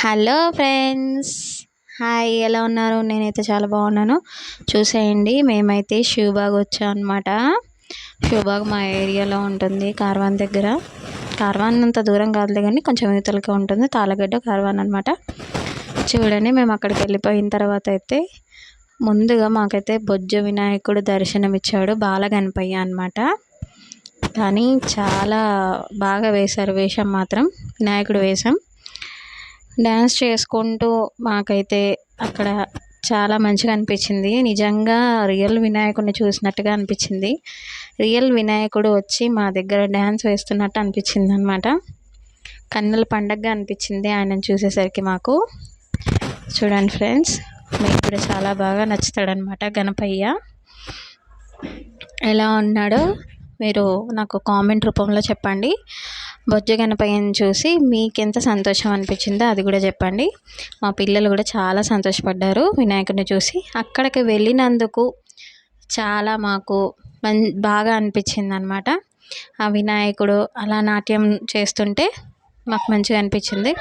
Hello friends. Hi ఎలా ఉన్నారు? నేనైతే చాలా బాగున్నాను. చూసేయండి మేమైతే షూబాగ్ వచ్చాం అనమాట షూబాగ్ మా ఏరియాలో ఉంటుంది కార్వాన్ దగ్గర. కార్వాన్ అంత దూరం కాదులే కానీ కొంచెం యువతలకి ఉంటుంది తాళగడ్డ కార్వాన్ అనమాట చూడండి మేము అక్కడికి వెళ్ళిపోయిన తర్వాత అయితే ముందుగా మాకైతే బొజ్జ వినాయకుడు దర్శనం ఇచ్చాడు బాలగణపయ్య అనమాట కానీ చాలా బాగా వేశారు వేషం మాత్రం. వినాయకుడు వేషం. డ్యాన్స్ చేసుకుంటూ మాకైతే అక్కడ చాలా మంచిగా అనిపించింది. నిజంగా రియల్ వినాయకుడిని చూసినట్టుగా అనిపించింది. రియల్ వినాయకుడు వచ్చి మా దగ్గర డ్యాన్స్ వేస్తున్నట్టు అనిపించింది అనమాట కన్నుల పండగగా అనిపించింది ఆయనను చూసేసరికి మాకు. చూడండి ఫ్రెండ్స్ మీకు కూడా చాలా బాగా నచ్చుతాడనమాట గణపయ్య. ఎలా ఉన్నాడో మీరు నాకు కామెంట్ రూపంలో చెప్పండి. బొజ్జ గణపయ్యని చూసి మీకు ఎంత సంతోషం అనిపించిందో అది కూడా చెప్పండి. మా పిల్లలు కూడా చాలా సంతోషపడ్డారు. వినాయకుడిని చూసి అక్కడికి వెళ్ళినందుకు చాలా మాకు మం బాగా అనిపించింది అనమాట ఆ వినాయకుడు అలా నాట్యం చేస్తుంటే మాకు మంచిగా అనిపించింది.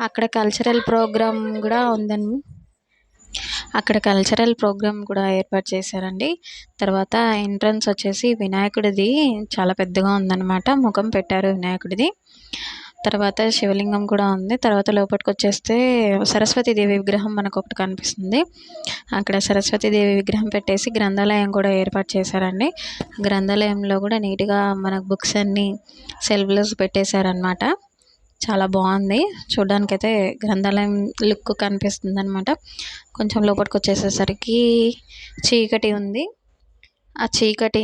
అక్కడ కల్చరల్ ప్రోగ్రామ్ కూడా ఉందని అక్కడ కల్చరల్ ప్రోగ్రామ్ కూడా ఏర్పాటు చేశారండి. తర్వాత ఎంట్రన్స్ వచ్చేసి వినాయకుడిది చాలా పెద్దగా ఉందన్నమాట. ముఖం పెట్టారు వినాయకుడిది. తర్వాత శివలింగం కూడా ఉంది. తర్వాత లోపలికి వచ్చేస్తే సరస్వతీదేవి విగ్రహం మనకు ఒకటి కనిపిస్తుంది. అక్కడ సరస్వతీదేవి విగ్రహం పెట్టేసి గ్రంథాలయం కూడా ఏర్పాటు చేశారండి. గ్రంథాలయంలో కూడా నీట్గా మనకు బుక్స్ అన్నీ సెల్ఫ్లెస్ పెట్టేశారనమాట చాలా బాగుంది. చూడ్డానికైతే గ్రంథాలయం లుక్ కనిపిస్తుంది అనమాట కొంచెం లోపలికి వచ్చేసేసరికి చీకటి ఉంది. ఆ చీకటి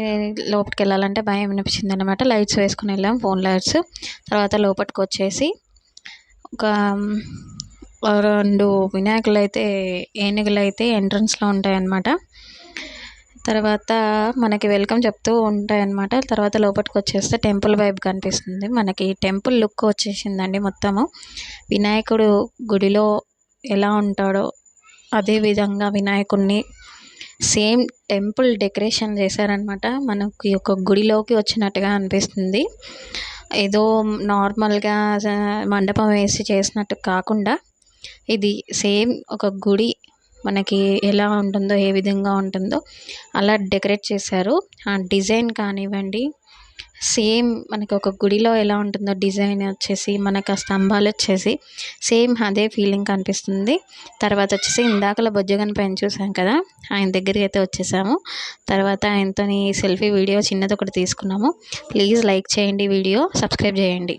లోపలికి వెళ్ళాలంటే భయం అనిపించింది అనమాట లైట్స్ వేసుకుని వెళ్ళాం ఫోన్ లైట్స్. తర్వాత లోపలికి వచ్చేసి ఒక రెండు వినాయకులు అయితే ఏనుగులు అయితే ఎంట్రన్స్లో ఉంటాయన్నమాట. తర్వాత మనకి వెల్కమ్ చెప్తూ ఉంటాయన్నమాట. తర్వాత లోపలికి వచ్చేస్తే టెంపుల్ వైబ్ కనిపిస్తుంది. మనకి టెంపుల్ లుక్ వచ్చేసిందండి మొత్తము. వినాయకుడు గుడిలో ఎలా ఉంటాడో అదే విధంగా వినాయకుడిని సేమ్ టెంపుల్ డెకరేషన్ చేశారనమాట మనకి ఒక గుడిలోకి వచ్చినట్టుగా అనిపిస్తుంది. ఏదో నార్మల్గా మండపం వేసి చేసినట్టు కాకుండా ఇది సేమ్ ఒక గుడి మనకి ఎలా ఉంటుందో ఏ విధంగా ఉంటుందో అలా డెకరేట్ చేశారు. ఆ డిజైన్ కానివ్వండి సేమ్ మనకి ఒక గుడిలో ఎలా ఉంటుందో డిజైన్ వచ్చేసి మనకు ఆ స్తంభాలు వచ్చేసి సేమ్ అదే ఫీలింగ్ కనిపిస్తుంది. తర్వాత వచ్చేసి ఇందాకల బొజ్జగన్ పైన చూసాం కదా ఆయన దగ్గరికి అయితే వచ్చేసాము. తర్వాత ఆయనతో సెల్ఫీ వీడియో చిన్నది ఒకటి తీసుకున్నాము. ప్లీజ్ లైక్ చేయండి వీడియో సబ్స్క్రైబ్ చేయండి.